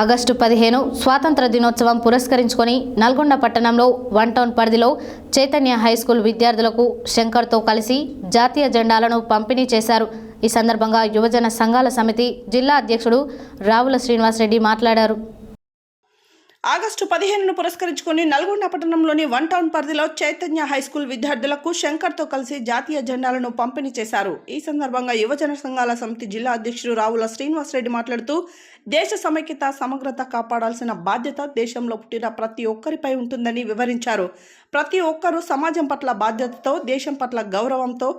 August పదిహేను స్వాతంత్ర దినోత్సవం పురస్కరించుకొని నల్గొండ పట్టణంలో వన్ టౌన్ పరిధిలో చైతన్య హై స్కూల్ విద్యార్థులకు శంకర్తో కలిసి జాతీయ జెండాలను పంపిణీ చేశారు. ఈ సందర్భంగా యువజన సంఘాల సమితి జిల్లా అధ్యక్షుడు రావుల శ్రీనివాసరెడ్డి మాట్లాడారు. ఆగస్టు పదిహేనును పురస్కరించుకొని నల్గొండ పట్టణంలోని వన్ టౌన్ పరిధిలో చైతన్య హై స్కూల్ విద్యార్థులకు శంకర్తో కలిసి జాతీయ జెండాలను పంపిణీ చేశారు. ఈ సందర్భంగా యువజన సంఘాల సమితి జిల్లా అధ్యక్షుడు రావుల శ్రీనివాసరెడ్డి మాట్లాడుతూ దేశ సమైక్యత సమగ్రత కాపాడాల్సిన బాధ్యత దేశంలో పుట్టిన ప్రతి ఒక్కరిపై ఉంటుందని వివరించారు. ప్రతి ఒక్కరూ సమాజం పట్ల బాధ్యతతో దేశం పట్ల గౌరవంతో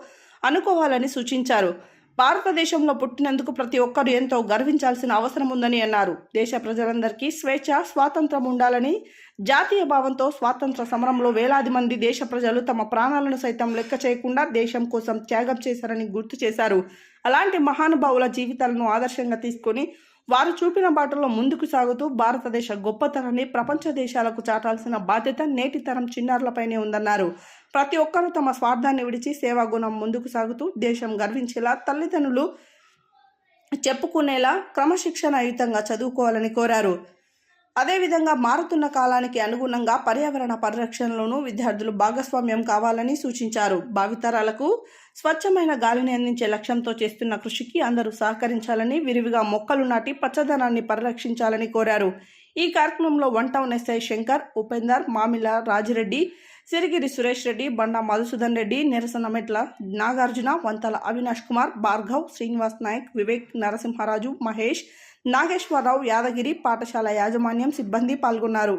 అనుకోవాలని సూచించారు. భారతదేశంలో పుట్టినందుకు ప్రతి ఒక్కరు ఎంతో గర్వించాల్సిన అవసరం ఉందని అన్నారు. దేశ ప్రజలందరికీ స్వేచ్ఛ స్వాతంత్రం ఉండాలని జాతీయ భావంతో స్వాతంత్ర సమరంలో వేలాది మంది దేశ ప్రజలు తమ ప్రాణాలను సైతం లెక్క చేయకుండా దేశం కోసం త్యాగం చేశారని గుర్తు చేశారు. అలాంటి మహానుభావుల జీవితాలను ఆదర్శంగా తీసుకొని వారు చూపిన బాటలో ముందుకు సాగుతూ భారతదేశ గొప్పతనాన్ని ప్రపంచ దేశాలకు చాటాల్సిన బాధ్యత నేటి తరం చిన్నారులపైనే ఉందన్నారు. ప్రతి ఒక్కరూ తమ స్వార్థాన్ని విడిచి సేవా గుణం ముందుకు సాగుతూ దేశం గర్వించేలా తల్లిదండ్రులు చెప్పుకునేలా క్రమశిక్షణయుతంగా చదువుకోవాలని కోరారు. అదేవిధంగా మారుతున్న కాలానికి అనుగుణంగా పర్యావరణ పరిరక్షణలోనూ విద్యార్థులు భాగస్వామ్యం కావాలని సూచించారు. భావితరాలకు స్వచ్ఛమైన గాలిని అందించే లక్ష్యంతో చేస్తున్న కృషికి అందరూ సహకరించాలని విరివిగా మొక్కలు నాటి పచ్చదనాన్ని పరిరక్షించాలని కోరారు. ఈ కార్యక్రమంలో one town SI Shankar Upender Mamila Rajireddy Sirigiri Suresh Reddy Banda Madhusudan Reddy నిరసన మెట్ల నాగార్జున వంతల అవినాష్ కుమార్ భార్గవ్ శ్రీనివాస్ నాయక్ వివేక్ నరసింహారాజు మహేష్ నాగేశ్వరరావు యాదగిరి పాఠశాల యాజమాన్యం సిబ్బంది పాల్గొన్నారు.